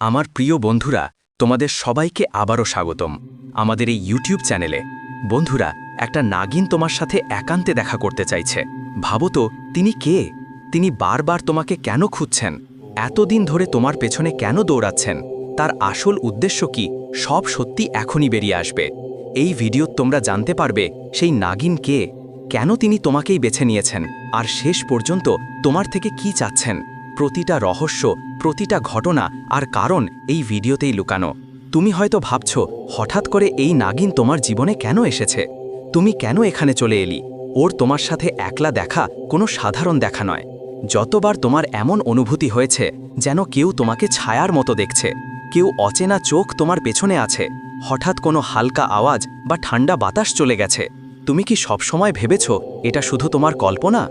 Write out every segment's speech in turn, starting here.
আমার প্রিয় বন্ধুরা, তোমাদের সবাইকে আবারও স্বাগতম আমাদের এই ইউটিউব চ্যানেলে। বন্ধুরা, একটা নাগিন তোমার সাথে একান্তে দেখা করতে চাইছে। ভাবো তো, তিনি কে? তিনি বারবার তোমাকে কেন খুঁজছেন? এতদিন ধরে তোমার পেছনে কেন দৌড়াচ্ছেন? তার আসল উদ্দেশ্য কি? সব সত্যি এখনই বেরিয়ে আসবে। এই ভিডিও তোমরা জানতে পারবে সেই নাগিন কে। কেন তিনি তোমাকেই বেছে নিয়েছেন? আর শেষ পর্যন্ত তোমার থেকে কি চাচ্ছেন? প্রতিটা রহস্য, প্রতিটা ঘটনা আর কারণ এই ভিডিওতেই লুকানো। তুমি হয়তো ভাবছ, হঠাৎ করে এই নাগিন তোমার জীবনে কেন এসেছে? তুমি কেন এখানে চলে এলি? ওর তোমার সাথে একলা দেখা কোনো সাধারণ দেখা নয়। যতবার তোমার এমন অনুভূতি হয়েছে, যেন কেউ তোমাকে ছায়ার মতো দেখছে। কেউ অচেনা চোখ তোমার পেছনে আছে। হঠাৎ কোনো হালকা আওয়াজ বা ঠান্ডা বাতাস চলে গেছে। তুমি কি সবসময় ভেবেছ, এটা শুধু তোমার কল্পনা?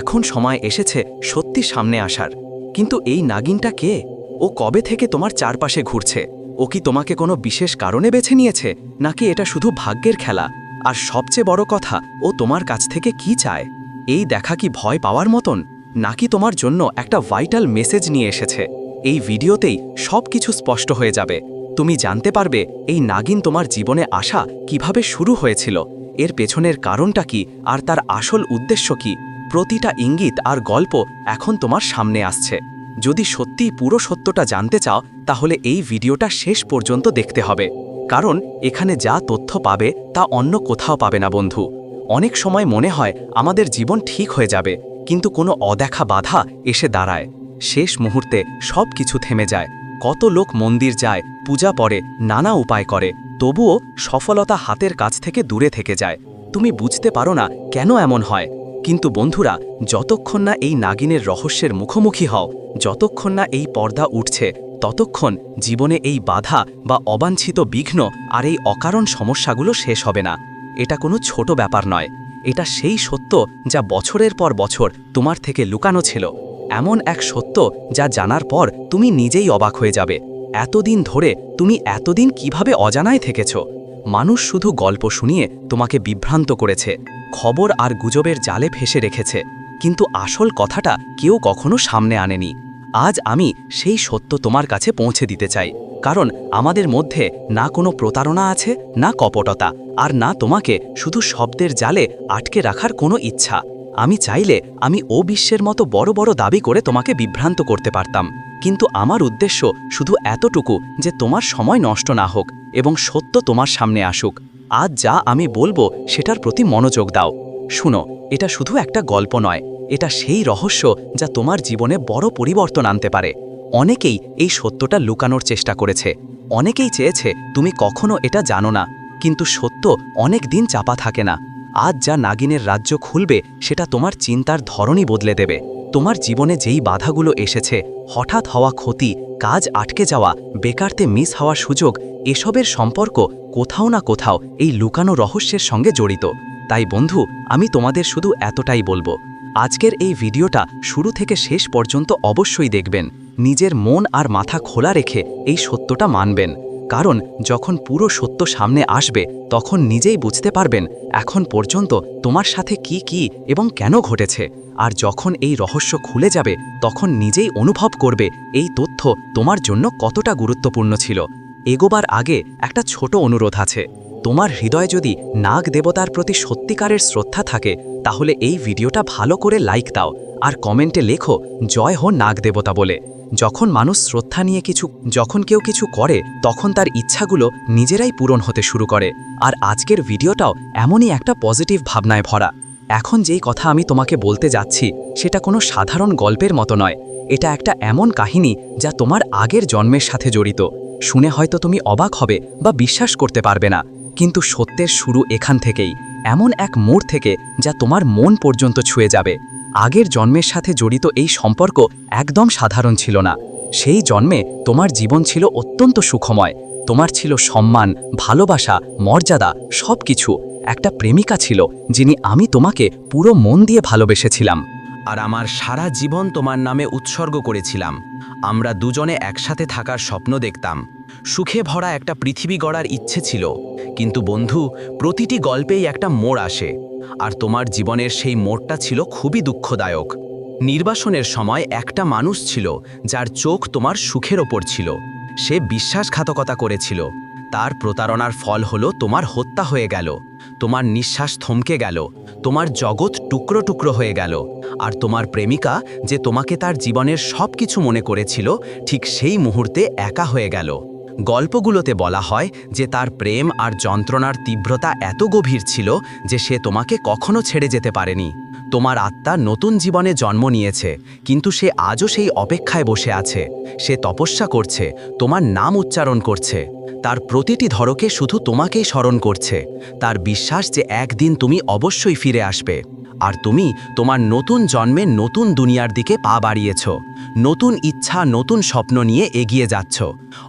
এখন সময় এসেছে সত্যি সামনে আসার। কিন্তু এই নাগিনটা কে? ও কবে থেকে তোমার চারপাশে ঘুরছে? ও কি তোমাকে কোনো বিশেষ কারণে বেছে নিয়েছে? নাকি এটা শুধু ভাগ্যের খেলা? আর সবচেয়ে বড় কথা, ও তোমার কাছ থেকে কি চায়? এই দেখা কি ভয় পাওয়ার মতন? নাকি তোমার জন্য একটা ভাইটাল মেসেজ নিয়ে এসেছে? এই ভিডিওতেই সব কিছু স্পষ্ট হয়ে যাবে। তুমি জানতে পারবে, এই নাগিন তোমার জীবনে আসা কীভাবে শুরু হয়েছিল? এর পেছনের কারণটা কি? আর তার আসল উদ্দেশ্য কি? প্রতিটা ইঙ্গিত আর গল্প এখন তোমার সামনে আসছে। যদি সত্যি পুরো সত্যটা জানতে চাও, তাহলে এই ভিডিওটা শেষ পর্যন্ত দেখতে হবে। কারণ এখানে যা তথ্য পাবে, তা অন্য কোথাও পাবে না বন্ধু। অনেক সময় মনে হয় আমাদের জীবন ঠিক হয়ে যাবে, কিন্তু কোনো অদেখা বাধা এসে দাঁড়ায়। শেষ মুহূর্তে সব কিছু থেমে যায়। কত লোক মন্দির যায়, পূজা পড়ে, নানা উপায় করে, তবুও সফলতা হাতের কাছ থেকে দূরে থেকে যায়। তুমি বুঝতে পারো না কেন এমন হয়। কিন্তু বন্ধুরা, যতক্ষণ না এই নাগিনের রহস্যের মুখোমুখি হও, যতক্ষণ না এই পর্দা উঠছে, ততক্ষণ জীবনে এই বাধা বা অবাঞ্ছিত বিঘ্ন আর এই অকারণ সমস্যাগুলো শেষ হবে না। এটা কোনো ছোট ব্যাপার নয়। এটা সেই সত্য যা বছরের পর বছর তোমার থেকে লুকানো ছিল। এমন এক সত্য যা জানার পর তুমি নিজেই অবাক হয়ে যাবে। এতদিন ধরে তুমি এতদিন কীভাবে অজানায় থেকেছ? মানুষ শুধু গল্প শুনিয়ে তোমাকে বিভ্রান্ত করেছে, খবর আর গুজবের জালে ফেসে রেখেছে। কিন্তু আসল কথাটা কেউ কখনো সামনে আনেনি। আজ আমি সেই সত্য তোমার কাছে পৌঁছে দিতে চাই, কারণ আমাদের মধ্যে না কোনো প্রতারণা আছে, না কপটতা, আর না তোমাকে শুধু শব্দের জালে আটকে রাখার কোনো ইচ্ছা। আমি চাইলে আমি ও বিশ্বের মতো বড় বড় দাবি করে তোমাকে বিভ্রান্ত করতে পারতাম। কিন্তু আমার উদ্দেশ্য শুধু এতটুকু যে তোমার সময় নষ্ট না হোক এবং সত্য তোমার সামনে আসুক। আজ যা আমি বলব সেটার প্রতি মনোযোগ দাও। শুনো, এটা শুধু একটা গল্প নয়, এটা সেই রহস্য যা তোমার জীবনে বড় পরিবর্তন আনতে পারে। অনেকেই এই সত্যটা লুকানোর চেষ্টা করেছে। অনেকেই চেয়েছে, তুমি কখনো এটা জানো না। কিন্তু সত্য অনেক দিন চাপা থাকে না। আজ যা নাগিনের রাজ্য খুলবে, সেটা তোমার চিন্তার ধরনই বদলে দেবে। তোমার জীবনে যেই বাধাগুলো এসেছে, হঠাৎ হওয়া ক্ষতি, কাজ আটকে যাওয়া, বেকারতে মিস হওয়ার সুযোগ, এসবের সম্পর্ক কোথাও না কোথাও এই লুকানো রহস্যের সঙ্গে জড়িত। তাই বন্ধু, আমি তোমাদের শুধু এতটাই বলব। আজকের এই ভিডিওটা শুরু থেকে শেষ পর্যন্ত অবশ্যই দেখবেন। নিজের মন আর মাথা খোলা রেখে এই সত্যটা মানবেন। কারণ যখন পুরো সত্য সামনে আসবে, তখন নিজেই বুঝতে পারবেন এখন পর্যন্ত তোমার সাথে কি কি এবং কেন ঘটেছে। আর যখন এই রহস্য খুলে যাবে, তখন নিজেই অনুভব করবে এই তথ্য তোমার জন্য কতটা গুরুত্বপূর্ণ ছিল। এগোবার আগে একটা ছোট অনুরোধ আছে। তোমার হৃদয় যদি নাগ দেবতার প্রতি সত্যিকারের শ্রদ্ধা থাকে, তাহলে এই ভিডিওটা ভালো করে লাইক দাও আর কমেন্টে লেখো, জয় হো নাগ দেবতা বলে। যখন মানুষ শ্রদ্ধা নিয়ে কিছু, যখন কেউ কিছু করে, তখন তার ইচ্ছাগুলো নিজেরাই পূরণ হতে শুরু করে। আর আজকের ভিডিওটাও এমনই একটা পজিটিভ ভাবনায় ভরা। এখন যেই কথা আমি তোমাকে বলতে যাচ্ছি, সেটা কোনো সাধারণ গল্পের মতো নয়। এটা একটা এমন কাহিনী যা তোমার আগের জন্মের সাথে জড়িত। শুনে হয়তো তুমি অবাক হবে বা বিশ্বাস করতে পারবে না। কিন্তু সত্যের শুরু এখান থেকেই। এমন এক মোড় থেকে যা তোমার মন পর্যন্ত ছুঁয়ে যাবে। আগের জন্মের সাথে জড়িত এই সম্পর্ক একদম সাধারণ ছিল না। সেই জন্মে তোমার জীবন ছিল অত্যন্ত সুখময়। তোমার ছিল সম্মান, ভালোবাসা, মর্যাদা সব কিছু একটা প্রেমিকা ছিল, যিনি আমি তোমাকে পুরো মন দিয়ে ভালোবেসেছিলাম। আর আমার সারা জীবন তোমার নামে উৎসর্গ করেছিলাম। আমরা দুজনে একসাথে থাকার স্বপ্ন দেখতাম। সুখে ভরা একটা পৃথিবী গড়ার ইচ্ছে ছিল। কিন্তু বন্ধু, প্রতিটি গল্পেই একটা মোড় আসে। আর তোমার জীবনের সেই মোড়টা ছিল খুবই দুঃখদায়ক। নির্বাসনের সময় একটা মানুষ ছিল, যার চোখ তোমার সুখের ওপর ছিল। সে বিশ্বাসঘাতকতা করেছিল। তার প্রতারণার ফল হলো তোমার হত্যা হয়ে গেল। তোমার নিঃশ্বাস থমকে গেল। তোমার জগৎ টুকরো টুকরো হয়ে গেল। আর তোমার প্রেমিকা, যে তোমাকে তার জীবনের সব কিছু মনে করেছিল, ঠিক সেই মুহূর্তে একা হয়ে গেল। গল্পগুলোতে বলা হয় যে তার প্রেম আর যন্ত্রণার তীব্রতা এত গভীর ছিল যে সে তোমাকে কখনো ছেড়ে যেতে পারেনি। তোমার আত্মা নতুন জীবনে জন্ম নিয়েছে, কিন্তু সে আজও সেই অপেক্ষায় বসে আছে। সে তপস্যা করছে, তোমার নাম উচ্চারণ করছে। তার প্রতিটি ধরকে শুধু তোমাকেই স্মরণ করছে। তার বিশ্বাস যে একদিন তুমি অবশ্যই ফিরে আসবে। আর তুমি তোমার নতুন জন্মে নতুন দুনিয়ার দিকে পা বাড়িয়েছ, নতুন ইচ্ছা, নতুন স্বপ্ন নিয়ে এগিয়ে যাচ্ছ।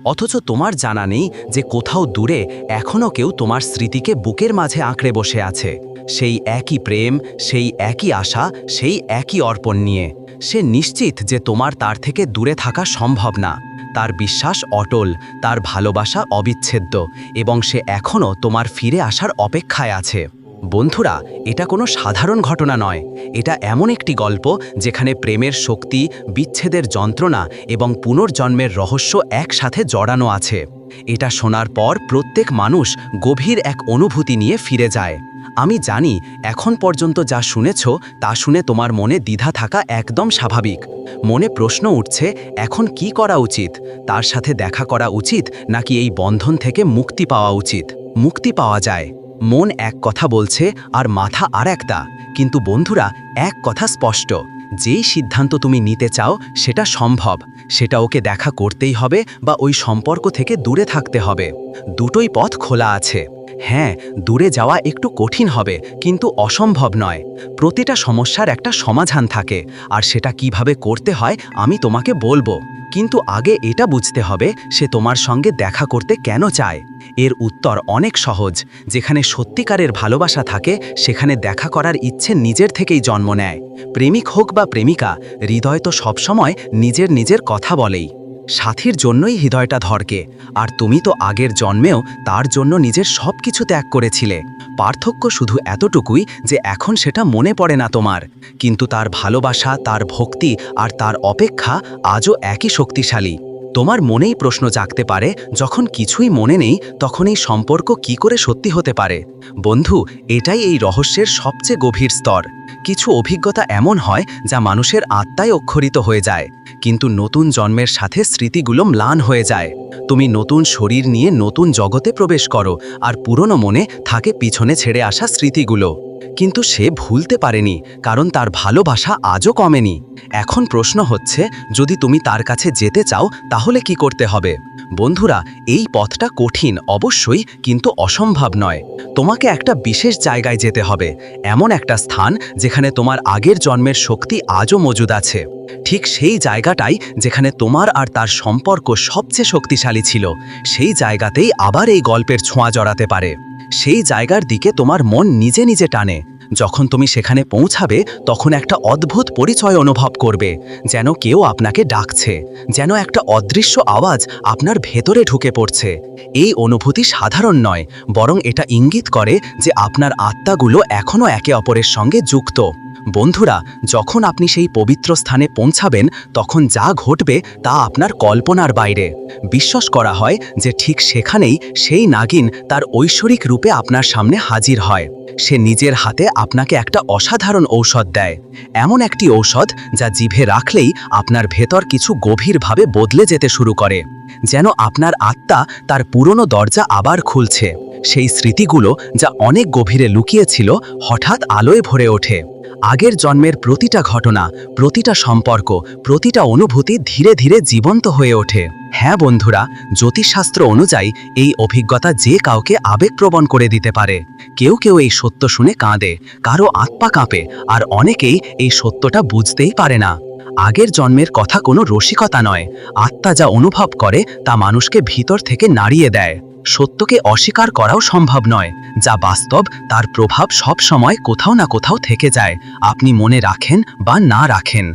অথচ তোমার জানা নেই যে কোথাও দূরে এখনও কেউ তোমার স্মৃতিকে বুকের মাঝে আঁকড়ে বসে আছে। সেই একই প্রেম, সেই একই আশা, সেই একই অর্পণ নিয়ে। সে নিশ্চিত যে তোমার তার থেকে দূরে থাকা সম্ভব না। তার বিশ্বাস অটল, তার ভালোবাসা অবিচ্ছেদ্য এবং সে এখনও তোমার ফিরে আসার অপেক্ষায় আছে। বন্ধুরা, এটা কোনো সাধারণ ঘটনা নয়। এটা এমন একটি গল্প যেখানে প্রেমের শক্তি, বিচ্ছেদের যন্ত্রণা এবং পুনর্জন্মের রহস্য একসাথে জড়ানো আছে। এটা শোনার পর প্রত্যেক মানুষ গভীর এক অনুভূতি নিয়ে ফিরে যায়। আমি জানি, এখন পর্যন্ত যা শুনেছ, তা শুনে তোমার মনে দ্বিধা থাকা একদম স্বাভাবিক। মনে প্রশ্ন উঠছে, এখন কি করা উচিত? তার সাথে দেখা করা উচিত নাকি এই বন্ধন থেকে মুক্তি পাওয়া উচিত? মুক্তি পাওয়া যায়। মন এক কথা বলছে আর মাথা আর একটা। কিন্তু বন্ধুরা, এক কথা স্পষ্ট। যেই সিদ্ধান্ত তুমি নিতে চাও, সেটা সম্ভব। সেটা ওকে দেখা করতেই হবে বা ওই সম্পর্ক থেকে দূরে থাকতে হবে। দুটোই পথ খোলা আছে। হ্যাঁ দূরে যাওয়া একটু কঠিন হবে, কিন্তু অসম্ভব নয়। প্রতিটা সমস্যার একটা সমাধান থাকে, আর সেটা কীভাবে করতে হয় আমি তোমাকে বলব। কিন্তু আগে এটা বুঝতে হবে, সে তোমার সঙ্গে দেখা করতে কেন চায়। এর উত্তর অনেক সহজ, যেখানে সত্যিকারের ভালোবাসা থাকে, সেখানে দেখা করার ইচ্ছে নিজের থেকেই জন্ম নেয়। প্রেমিক হোক বা প্রেমিকা, হৃদয় তো সবসময় নিজের নিজের কথা বলেই। সাথীর জন্যই হৃদয়টা ধরকে, আর তুমি তো আগের জন্মেও তার জন্য নিজের সব কিছু ত্যাগ করেছিলে। পার্থক্য শুধু এতটুকুই যে এখন সেটা মনে পড়ে না তোমার। কিন্তু তার ভালোবাসা, তার ভক্তি আর তার অপেক্ষা আজও একই শক্তিশালী। তোমার মনেই প্রশ্ন জাগতে পারে, যখন কিছুই মনে নেই, তখন এই সম্পর্ক কি করে সত্যি হতে পারে? বন্ধু, এটাই এই রহস্যের সবচেয়ে গভীর স্তর। কিছু অভিজ্ঞতা এমন হয় যা মানুষের আত্মায় অক্ষরিত হয়ে যায়। কিন্তু নতুন জন্মের সাথে স্মৃতিগুলো ম্লান হয়ে যায়। তুমি নতুন শরীর নিয়ে নতুন জগতে প্রবেশ করো আর পুরনো মনে থাকে পিছনে ছেড়ে আসা স্মৃতিগুলো। কিন্তু সে ভুলতে পারেনি, কারণ তার ভালোবাসা আজও কমেনি। এখন প্রশ্ন হচ্ছে, যদি তুমি তার কাছে যেতে চাও, তাহলে কি করতে হবে? বন্ধুরা, এই পথটা কঠিন, অবশ্যই, কিন্তু অসম্ভব নয়। তোমাকে একটা বিশেষ জায়গায় যেতে হবে। এমন একটা স্থান যেখানে তোমার আগের জন্মের শক্তি আজও মজুদ আছে। ঠিক সেই জায়গাটাই যেখানে তোমার আর তার সম্পর্ক সবচেয়ে শক্তিশালী ছিল। সেই জায়গাতেই আবার এই গল্পের ছোঁয়া জড়াতে পারে। সেই জায়গার দিকে তোমার মন নিজে নিজে টানে। যখন তুমি সেখানে পৌঁছাবে, তখন একটা অদ্ভুত পরিচয় অনুভব করবে, যেন কেউ আপনাকে ডাকছে, যেন একটা অদৃশ্য আওয়াজ আপনার ভেতরে ঢুকে পড়ছে। এই অনুভূতি সাধারণ নয়, বরং এটা ইঙ্গিত করে যে আপনার আত্মাগুলো এখনও একে অপরের সঙ্গে যুক্ত। বন্ধুরা, যখন আপনি সেই পবিত্র স্থানে পৌঁছাবেন, তখন যা ঘটবে তা আপনার কল্পনার বাইরে। বিশ্বাস করা হয় যে ঠিক সেখানেই সেই নাগিন তার ঐশ্বরিক রূপে আপনার সামনে হাজির হয়। সে নিজের হাতে আপনাকে একটা অসাধারণ ঔষধ দেয়। এমন একটি ঔষধ যা জিভে রাখলেই আপনার ভেতর কিছু গভীরভাবে বদলে যেতে শুরু করে, যেন আপনার আত্মা তার পুরনো দরজা আবার খুলছে। সেই স্মৃতিগুলো যা অনেক গভীরে লুকিয়েছিল, হঠাৎ আলোয় ভরে ওঠে। আগের জন্মের প্রতিটা ঘটনা, প্রতিটা সম্পর্ক, প্রতিটা অনুভূতি ধীরে ধীরে জীবন্ত হয়ে ওঠে। হ্যাঁ বন্ধুরা, জ্যোতিষশাস্ত্র অনুযায়ী এই অভিজ্ঞতা যে কাউকে আবেগপ্রবণ করে দিতে পারে। কেউ কেউ এই সত্য শুনে কাঁদে, কারও আত্মা কাঁপে, আর অনেকেই এই সত্যটা বুঝতেই পারে না। আগের জন্মের কথা কোনো রসিকতা নয়। আত্মা যা অনুভব করে তা মানুষকে ভিতর থেকে নাড়িয়ে দেয়। সত্যকে অস্বীকার করাও সম্ভব নয়, যা বাস্তব তার প্রভাব সব সময় কোথাও না কোথাও থেকে যায়, আপনি মনে রাখেন বা না রাখেন।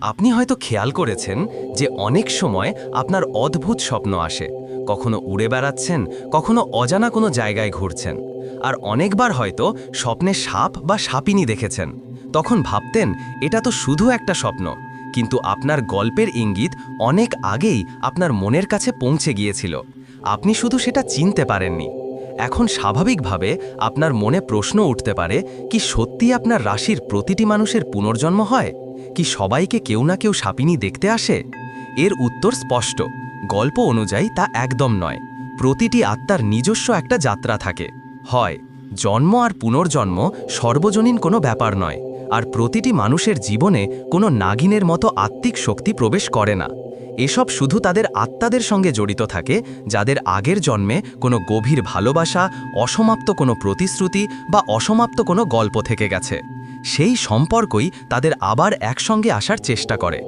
আপনি হয়তো খেয়াল করেছেন যে অনেক সময় আপনার অদ্ভুত স্বপ্ন আসে, কখনো উড়ে বেড়াচ্ছেন, কখনো অজানা কোনো জায়গায় ঘুরছেন। আর অনেকবার হয়তো স্বপ্নে সাপ বা সাপিনী দেখেছেন, তখন ভাবতেন এটা তো শুধু একটা স্বপ্ন, কিন্তু আপনার গল্পের ইঙ্গিত অনেক আগেই আপনার মনের কাছে পৌঁছে গিয়েছিল। আপনি শুধু সেটা চিনতে পারেননি। এখন স্বাভাবিকভাবে আপনার মনে প্রশ্ন উঠতে পারে, কি সত্যি আপনার রাশির প্রতিটি মানুষের পুনর্জন্ম হয়? কি সবাইকে কেউ না কেউ সাপিনী দেখতে আসে? এর উত্তর স্পষ্ট। গল্প অনুযায়ী তা একদম নয়। প্রতিটি আত্মার নিজস্ব একটা যাত্রা থাকে। হয়, জন্ম আর পুনর্জন্ম সর্বজনীন কোনো ব্যাপার নয়, আর প্রতিটি মানুষের জীবনে কোনো নাগিনের মতো আত্মিক শক্তি প্রবেশ করে না। এসব শুধু তাদের আত্মাদের সঙ্গে জড়িত থাকে, যাদের আগের জন্মে কোনো গভীর ভালোবাসা, অসমাপ্ত কোনো প্রতিশ্রুতি বা অসমাপ্ত কোনো গল্প থেকে গেছে। সেই সম্পর্কই তাদের আবার একসঙ্গে আসার চেষ্টা করে।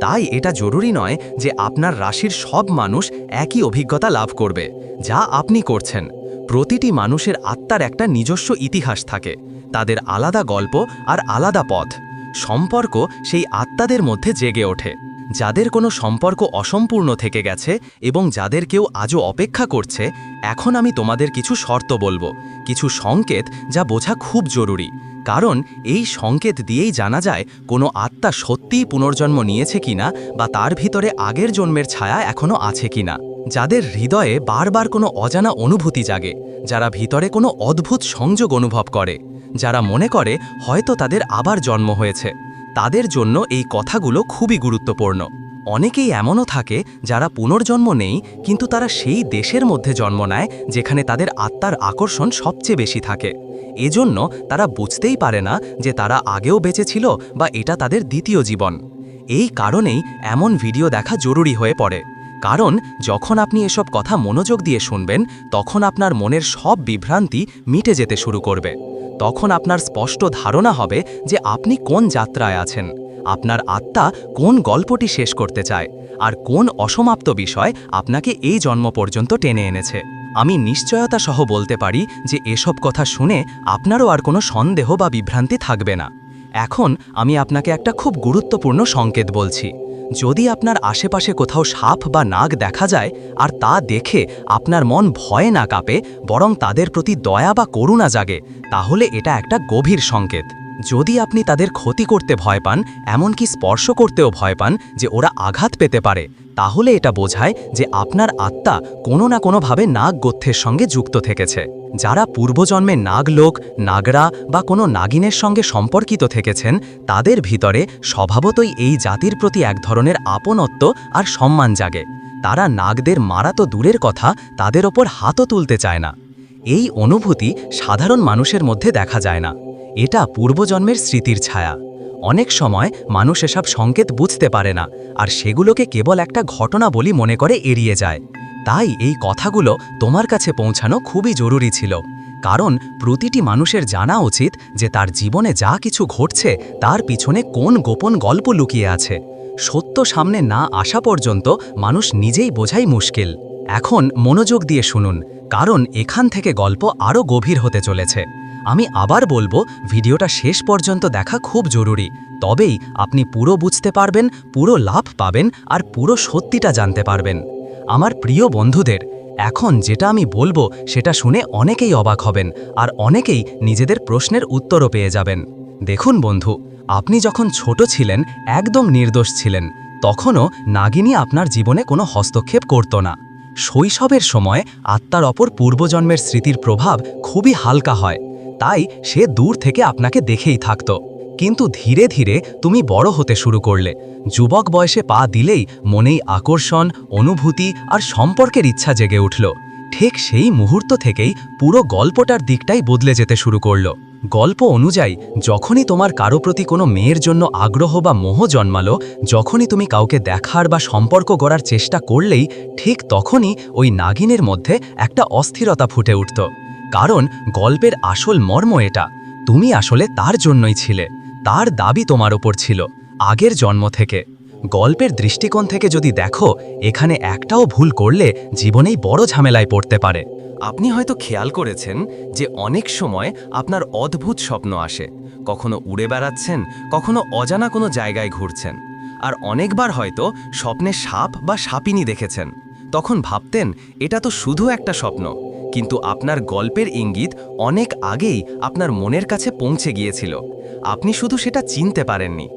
তাই এটা জরুরি নয় যে আপনার রাশির সব মানুষ একই অভিজ্ঞতা লাভ করবে, যা আপনি করছেন। প্রতিটি মানুষের আত্মার একটা নিজস্ব ইতিহাস থাকে, তাদের আলাদা গল্প আর আলাদা পথ। সম্পর্ক সেই আত্মাদের মধ্যে জেগে ওঠে। যাদের কোনো সম্পর্ক অসম্পূর্ণ থেকে গেছে এবং যাদের কেউ আজও অপেক্ষা করছে, এখন আমি তোমাদের কিছু শর্ত বলব, কিছু সংকেত যা বোঝা খুব জরুরি। কারণ এই সংকেত দিয়েই জানা যায় কোনো আত্মা সত্যিই পুনর্জন্ম নিয়েছে কিনা বা তার ভিতরে আগের জন্মের ছায়া এখনও আছে কিনা। যাদের হৃদয়ে বারবার কোনো অজানা অনুভূতি জাগে, যারা ভিতরে কোনো অদ্ভুত সংযোগ অনুভব করে, যারা মনে করে হয়তো তাদের আবার জন্ম হয়েছে। তাদের জন্য এই কথাগুলো খুবই গুরুত্বপূর্ণ। অনেকেই এমনও থাকে যারা পুনর্জন্ম নেই, কিন্তু তারা সেই দেশের মধ্যে জন্ম নেয় যেখানে তাদের আত্মার আকর্ষণ সবচেয়ে বেশি থাকে। এজন্য তারা বুঝতেই পারে না যে তারা আগেও বেঁচেছিল বা এটা তাদের দ্বিতীয় জীবন। এই কারণেই এমন ভিডিও দেখা জরুরি হয়ে পড়ে। কারণ যখন আপনি এসব কথা মনোযোগ দিয়ে শুনবেন, তখন আপনার মনের সব বিভ্রান্তি মিটে যেতে শুরু করবে। তখন আপনার স্পষ্ট ধারণা হবে যে আপনি কোন যাত্রায় আছেন, আপনার আত্মা কোন গল্পটি শেষ করতে চায়, আর কোন অসমাপ্ত বিষয় আপনাকে এই জন্ম পর্যন্ত টেনে এনেছে। আমি নিশ্চয়তা সহ বলতে পারি যে এসব কথা শুনে আপনারও আর কোনো সন্দেহ বা বিভ্রান্তি থাকবে না। এখন আমি আপনাকে একটা খুব গুরুত্বপূর্ণ সংকেত বলছি। যদি আপনার আশেপাশে কোথাও সাপ বা নাগ দেখা যায় আর তা দেখে আপনার মন ভয়ে না কাঁপে, বরং তাদের প্রতি দয়া বা করুণা জাগে, তাহলে এটা একটা গভীর সংকেত। যদি আপনি তাদের ক্ষতি করতে ভয় পান, এমনকি স্পর্শ করতেও ভয় পান যে ওরা আঘাত পেতে পারে, তাহলে এটা বোঝায় যে আপনার আত্মা কোনো না কোনোভাবে নাগ গোত্থের সঙ্গে যুক্ত থেকেছে, যারা পূর্বজন্মে নাগলোক, নাগরা বা কোনো নাগিনের সঙ্গে সম্পর্কিত থেকেছেন, তাদের ভিতরে স্বভাবতই এই জাতির প্রতি এক ধরনের আপনত্ব আর সম্মান জাগে। তারা নাগদের মারা তো দূরের কথা, তাদের ওপর হাতও তুলতে চায় না। এই অনুভূতি সাধারণ মানুষের মধ্যে দেখা যায় না। এটা পূর্বজন্মের স্মৃতির ছায়া। অনেক সময় মানুষ এসব সংকেত বুঝতে পারে না, আর সেগুলোকে কেবল একটা ঘটনা বলি মনে করে এড়িয়ে যায়। তাই এই কথাগুলো তোমার কাছে পৌঁছানো খুবই জরুরি ছিল। কারণ প্রতিটি মানুষের জানা উচিত যে তার জীবনে যা কিছু ঘটছে, তার পিছনে কোন গোপন গল্প লুকিয়ে আছে। সত্য সামনে না আসা পর্যন্ত মানুষ নিজেই বোঝাই মুশকিল। এখন মনোযোগ দিয়ে শুনুন, কারণ এখান থেকে গল্প আরও গভীর হতে চলেছে। আমি আবার বলব, ভিডিওটা শেষ পর্যন্ত দেখা খুব জরুরি। তবেই আপনি পুরো বুঝতে পারবেন, পুরো লাভ পাবেন আর পুরো সত্যিটা জানতে পারবেন। আমার প্রিয় বন্ধুদের, এখন যেটা আমি বলব, সেটা শুনে অনেকেই অবাক হবেন আর অনেকেই নিজেদের প্রশ্নের উত্তরও পেয়ে যাবেন। দেখুন বন্ধু, আপনি যখন ছোট ছিলেন, একদম নির্দোষ ছিলেন, তখনও নাগিনী আপনার জীবনে কোনো হস্তক্ষেপ করত না। শৈশবের সময় আত্মার অপর পূর্বজন্মের স্মৃতির প্রভাব খুবই হালকা হয়। তাই সে দূর থেকে আপনাকে দেখেই থাকত। কিন্তু ধীরে ধীরে তুমি বড় হতে শুরু করলে। যুবক বয়সে পা দিলেই মনেই আকর্ষণ, অনুভূতি আর সম্পর্কের ইচ্ছা জেগে উঠল। ঠিক সেই মুহূর্ত থেকেই পুরো গল্পটার দিকটাই বদলে যেতে শুরু করল। গল্প অনুযায়ী, যখনই তোমার কারও প্রতি কোনো মেয়ের জন্য আগ্রহ বা মোহ জন্মালো, যখনই তুমি কাউকে দেখার বা সম্পর্ক গড়ার চেষ্টা করলেই, ঠিক তখনই ওই নাগিনের মধ্যে একটা অস্থিরতা ফুটে উঠত। কারণ গল্পের আসল মর্ম এটা। তুমি আসলে তার জন্যই ছিলে। তার দাবি তোমার ওপর ছিল, আগের জন্ম থেকে। গল্পের দৃষ্টিকোণ থেকে যদি দেখো, এখানে একটাও ভুল করলে জীবনেই বড় ঝামেলায় পড়তে পারে। আপনি হয়তো খেয়াল করেছেন যে অনেক সময় আপনার অদ্ভুত স্বপ্ন আসে। কখনো উড়ে বেড়াচ্ছেন, কখনো অজানা কোনো জায়গায় ঘুরছেন। আর অনেকবার হয়তো স্বপ্নে সাপ বা সাপিনী দেখেছেন। তখন ভাবতেন, এটা তো শুধু একটা স্বপ্ন। কিন্তু আপনার গল্পের ইঙ্গিত অনেক আগেই আপনার মনের কাছে পৌঁছে গিয়েছিল। আপনি শুধু সেটা চিনতে পারেননি।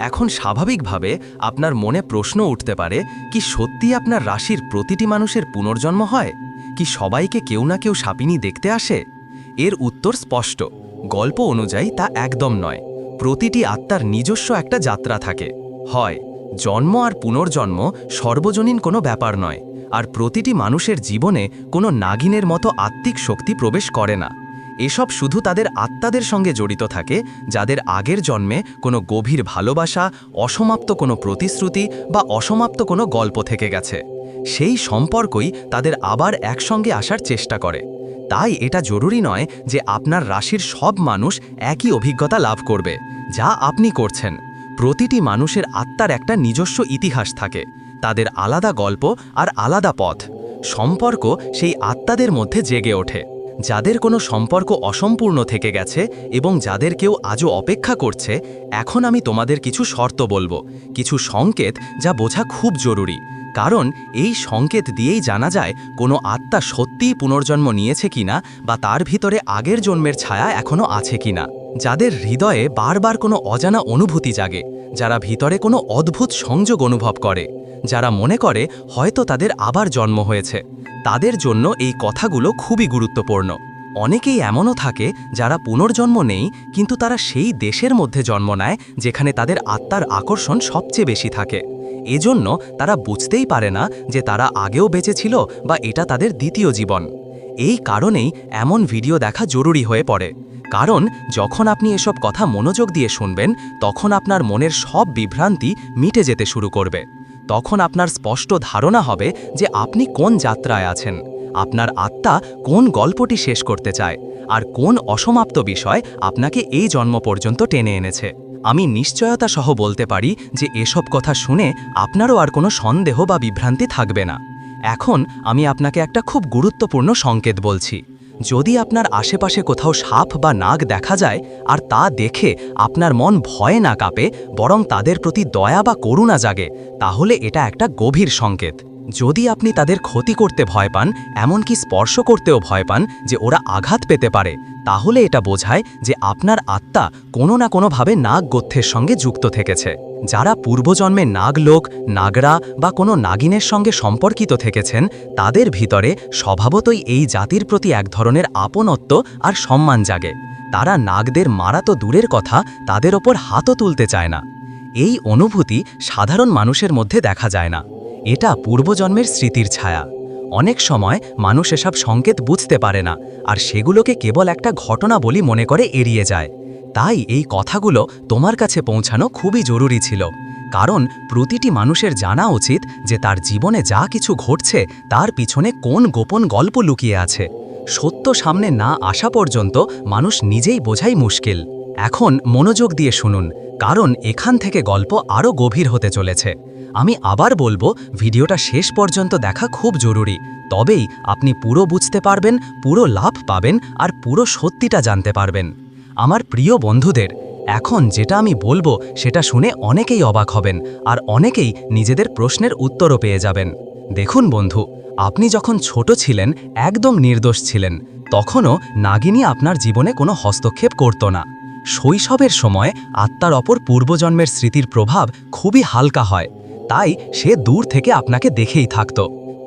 এখন স্বাভাবিকভাবে আপনার মনে প্রশ্ন উঠতে পারে, কি সত্যি আপনার রাশির প্রতিটি মানুষের পুনর্জন্ম হয়? কি সবাইকে কেউ না কেউ সাপিনী দেখতে আসে? এর উত্তর স্পষ্ট। গল্প অনুযায়ী তা একদম নয়। প্রতিটি আত্মার নিজস্ব একটা যাত্রা থাকে। হয়, জন্ম আর পুনর্জন্ম সর্বজনীন কোনো ব্যাপার নয়। আর প্রতিটি মানুষের জীবনে কোনো নাগিনের মতো আত্মিক শক্তি প্রবেশ করে না। এসব শুধু তাদের আত্মাদের সঙ্গে জড়িত থাকে, যাদের আগের জন্মে কোনো গভীর ভালোবাসা, অসমাপ্ত কোনো প্রতিশ্রুতি বা অসমাপ্ত কোনো গল্প থেকে গেছে। সেই সম্পর্কই তাদের আবার একসঙ্গে আসার চেষ্টা করে। তাই এটা জরুরি নয় যে আপনার রাশির সব মানুষ একই অভিজ্ঞতা লাভ করবে, যা আপনি করছেন। প্রতিটি মানুষের আত্মার একটা নিজস্ব ইতিহাস থাকে। তাদের আলাদা গল্প আর আলাদা পথ। সম্পর্ক সেই আত্মাদের মধ্যে জেগে ওঠে, যাদের কোনো সম্পর্ক অসম্পূর্ণ থেকে গেছে এবং যাদের কেউ আজও অপেক্ষা করছে, এখন আমি তোমাদের কিছু শর্ত বলব, কিছু সংকেত যা বোঝা খুব জরুরি। কারণ এই সংকেত দিয়েই জানা যায় কোনো আত্মা সত্যিই পুনর্জন্ম নিয়েছে কিনা বা তার ভিতরে আগের জন্মের ছায়া এখনও আছে কিনা। যাদের হৃদয়ে বারবার কোনো অজানা অনুভূতি জাগে, যারা ভিতরে কোনো অদ্ভুত সংযোগ অনুভব করে। যারা মনে করে হয়তো তাদের আবার জন্ম হয়েছে। তাদের জন্য এই কথাগুলো খুবই গুরুত্বপূর্ণ। অনেকেই এমনও থাকে যারা পুনর্জন্ম নেই, কিন্তু তারা সেই দেশের মধ্যে জন্ম নেয় যেখানে তাদের আত্মার আকর্ষণ সবচেয়ে বেশি থাকে। এজন্য তারা বুঝতেই পারে না যে তারা আগেও বেঁচে ছিল বা এটা তাদের দ্বিতীয় জীবন। এই কারণেই এমন ভিডিও দেখা জরুরি হয়ে পড়ে। কারণ যখন আপনি এসব কথা মনোযোগ দিয়ে শুনবেন, তখন আপনার মনের সব বিভ্রান্তি মিটে যেতে শুরু করবে। তখন আপনার স্পষ্ট ধারণা হবে যে আপনি কোন যাত্রায় আছেন, আপনার আত্মা কোন গল্পটি শেষ করতে চায়, আর কোন অসমাপ্ত বিষয় আপনাকে এই জন্ম পর্যন্ত টেনে এনেছে। আমি নিশ্চয়তা সহ বলতে পারি যে এসব কথা শুনে আপনারও আর কোনো সন্দেহ বা বিভ্রান্তি থাকবে না। এখন আমি আপনাকে একটা খুব গুরুত্বপূর্ণ সংকেত বলছি। যদি আপনার আশেপাশে কোথাও সাপ বা নাগ দেখা যায় আর তা দেখে আপনার মন ভয়ে না কাঁপে, বরং তাদের প্রতি দয়া বা করুণা জাগে, তাহলে এটা একটা গভীর সংকেত। যদি আপনি তাদের ক্ষতি করতে ভয় পান, এমনকি স্পর্শ করতেও ভয় পান যে ওরা আঘাত পেতে পারে, তাহলে এটা বোঝায় যে আপনার আত্মা কোনো না কোনোভাবে নাগ গোত্থের সঙ্গে যুক্ত থেকেছে। যারা পূর্বজন্মে নাগলোক, নাগরা বা কোনো নাগিনের সঙ্গে সম্পর্কিত থেকেছেন, তাদের ভিতরে স্বভাবতই এই জাতির প্রতি এক ধরনের আপনত্ব আর সম্মান জাগে। তারা নাগদের মারা তো দূরের কথা, তাদের ওপর হাতও তুলতে চায় না। এই অনুভূতি সাধারণ মানুষের মধ্যে দেখা যায় না। এটা পূর্বজন্মের স্মৃতির ছায়া। অনেক সময় মানুষ এসব সংকেত বুঝতে পারে না, আর সেগুলোকে কেবল একটা ঘটনা বলি মনে করে এড়িয়ে যায়। তাই এই কথাগুলো তোমার কাছে পৌঁছানো খুবই জরুরি ছিল। কারণ প্রতিটি মানুষের জানা উচিত যে তার জীবনে যা কিছু ঘটছে তার পিছনে কোন গোপন গল্প লুকিয়ে আছে। সত্য সামনে না আসা পর্যন্ত মানুষ নিজেই বোঝাই মুশকিল। এখন মনোযোগ দিয়ে শুনুন, কারণ এখান থেকে গল্প আরও গভীর হতে চলেছে। আমি আবার বলব, ভিডিওটা শেষ পর্যন্ত দেখা খুব জরুরি। তবেই আপনি পুরো বুঝতে পারবেন, পুরো লাভ পাবেন আর পুরো সত্যিটা জানতে পারবেন। আমার প্রিয় বন্ধুদের। এখন যেটা আমি বলব, সেটা শুনে অনেকেই অবাক হবেন আর অনেকেই নিজেদের প্রশ্নের উত্তরও পেয়ে যাবেন। দেখুন বন্ধু, আপনি যখন ছোট ছিলেন, একদম নির্দোষ ছিলেন, তখনও নাগিনী আপনার জীবনে কোনো হস্তক্ষেপ করত না। শৈশবের সময় আত্মার অপর পূর্বজন্মের স্মৃতির প্রভাব খুবই হালকা হয়, তাই সে দূর থেকে আপনাকে দেখেই থাকত।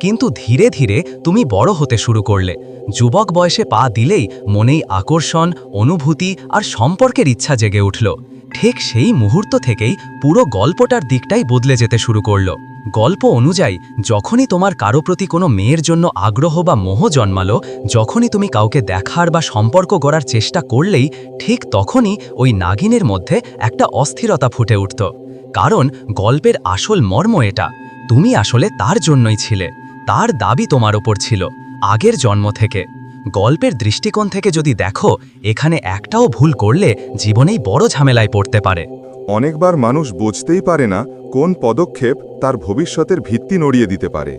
কিন্তু ধীরে ধীরে তুমি বড় হতে শুরু করলে। যুবক বয়সে পা দিলেই মনেই আকর্ষণ, অনুভূতি আর সম্পর্কের ইচ্ছা জেগে উঠল। ঠিক সেই মুহূর্ত থেকেই পুরো গল্পটার দিকটাই বদলে যেতে শুরু করল। গল্প অনুযায়ী, যখনই তোমার কারও প্রতি কোনো মেয়ের জন্য আগ্রহ বা মোহ জন্মালো, যখনই তুমি কাউকে দেখার বা সম্পর্ক গড়ার চেষ্টা করলেই, ঠিক তখনই ওই নাগিনের মধ্যে একটা অস্থিরতা ফুটে উঠত। কারণ গল্পের আসল মর্ম এটা। তুমি আসলে তার জন্যই ছিলে। তার দাবি তোমার ওপর ছিল, আগের জন্ম থেকে। গল্পের দৃষ্টিকোণ থেকে যদি দেখো, এখানে একটাও ভুল করলে জীবনেই বড় ঝামেলায় পড়তে পারে। অনেকবার মানুষ বুঝতেই পারে না কোন পদক্ষেপ তার ভবিষ্যতের ভিত্তি নড়িয়ে দিতে পারে।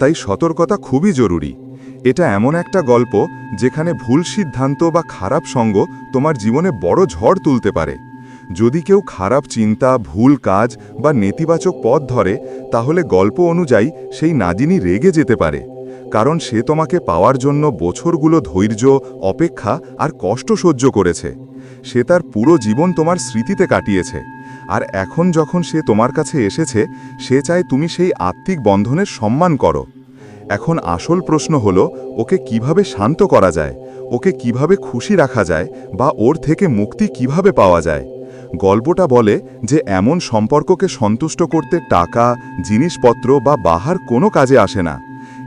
তাই সতর্কতা খুবই জরুরি। এটা এমন একটা গল্প যেখানে ভুল সিদ্ধান্ত বা খারাপ সঙ্গ তোমার জীবনে বড় ঝড় তুলতে পারে। যদি কেউ খারাপ চিন্তা, ভুল কাজ বা নেতিবাচক পথ ধরে, তাহলে গল্প অনুযায়ী সেই নাজিনী রেগে যেতে পারে। কারণ সে তোমাকে পাওয়ার জন্য বছরগুলো ধৈর্য, অপেক্ষা আর কষ্ট সহ্য করেছে। সে তার পুরো জীবন তোমার স্মৃতিতে কাটিয়েছে। আর এখন যখন সে তোমার কাছে এসেছে, সে চায় তুমি সেই আত্মিক বন্ধনের সম্মান করো। এখন আসল প্রশ্ন হলো, ওকে কীভাবে শান্ত করা যায়? ওকে কীভাবে খুশি রাখা যায়? বা ওর থেকে মুক্তি কীভাবে পাওয়া যায়? গল্পটা বলে যে এমন সম্পর্ককে সন্তুষ্ট করতে টাকা, জিনিসপত্র বা বাহার কোনো কাজে আসে না।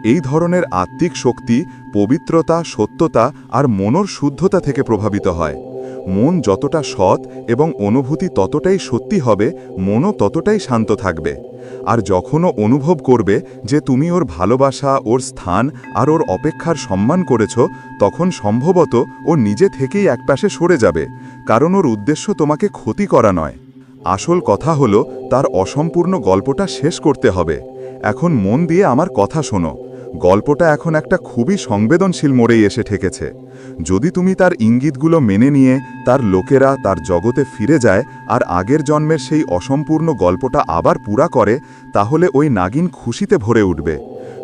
এই ধরনের আত্মিক শক্তি পবিত্রতা, সত্যতা আর মনর শুদ্ধতা থেকে প্রভাবিত হয়। মন যতটা সৎ এবং অনুভূতি ততটাই সত্যি হবে, মনও ততটাই শান্ত থাকবে। আর যখনও অনুভব করবে যে তুমি ওর ভালোবাসা, ওর স্থান আর ওর অপেক্ষার সম্মান করেছ, তখন সম্ভবত ও নিজে থেকেই একপাশে সরে যাবে, কারণ ওর উদ্দেশ্য তোমাকে ক্ষতি করা নয়। আসল কথা হলো, তার অসম্পূর্ণ গল্পটা শেষ করতে হবে। এখন মন দিয়ে আমার কথা শোনো। গল্পটা এখন একটা খুবই সংবেদনশীল মোড়েই এসে ঠেকেছে। যদি তুমি তার ইঙ্গিতগুলো মেনে নিয়ে তার লোকেরা তার জগতে ফিরে যায় আর আগের জন্মের সেই অসম্পূর্ণ গল্পটা আবার পুরা করে, তাহলে ওই নাগিন খুশিতে ভরে উঠবে।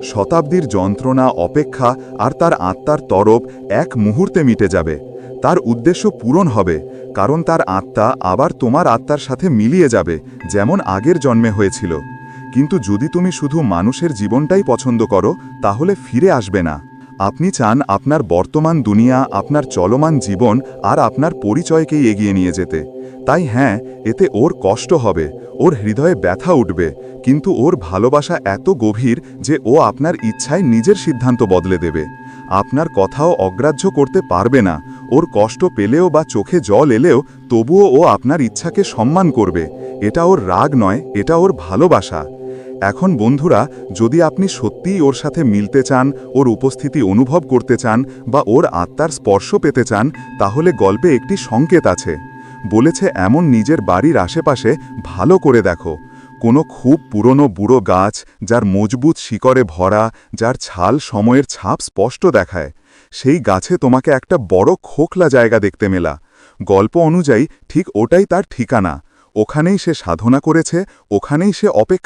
শতাব্দীর যন্ত্রণা, অপেক্ষা আর তার আত্মার তরফ এক মুহূর্তে মিটে যাবে। তার উদ্দেশ্য পূরণ হবে, কারণ তার আত্মা আবার তোমার আত্মার সাথে মিলিয়ে যাবে, যেমন আগের জন্মে হয়েছিল। কিন্তু যদি তুমি শুধু মানুষের জীবনটাই পছন্দ করো, তাহলে ফিরে আসবে না। আপনি চান আপনার বর্তমান দুনিয়া, আপনার চলমান জীবন আর আপনার পরিচয়কেই এগিয়ে নিয়ে যেতে। তাই হ্যাঁ এতে ওর কষ্ট হবে, ওর হৃদয়ে ব্যথা উঠবে, কিন্তু ওর ভালোবাসা এত গভীর যে ও আপনার ইচ্ছায় নিজের সিদ্ধান্ত বদলে দেবে। আপনার কথাও অগ্রাহ্য করতে পারবে না, ওর কষ্ট পেলেও বা চোখে জল এলেও তবুও ও আপনার ইচ্ছাকে সম্মান করবে। এটা ওর রাগ নয়, এটা ওর ভালোবাসা। এখন বন্ধুরা, যদি আপনি সত্যিই ওর সাথে মিলতে চান, ওর উপস্থিতি অনুভব করতে চান বা ওর আত্মার স্পর্শ পেতে চান, তাহলে গল্পে একটি সংকেত আছে। বলেছে, এমন নিজের বাড়ির আশেপাশে ভালো করে দেখো। কোনো খুব পুরনো বুড়ো গাছ, যার মজবুত শিকড়ে ভরা, যার ছাল সময়ের ছাপ স্পষ্ট দেখায়। সেই গাছে তোমাকে একটা বড় খোকলা জায়গা দেখতে মেলা। গল্প অনুযায়ী ঠিক ওটাই তার ঠিকানা। ওখানেই সে সাধনা করেছে, ওখানেই সে অপেক্ষা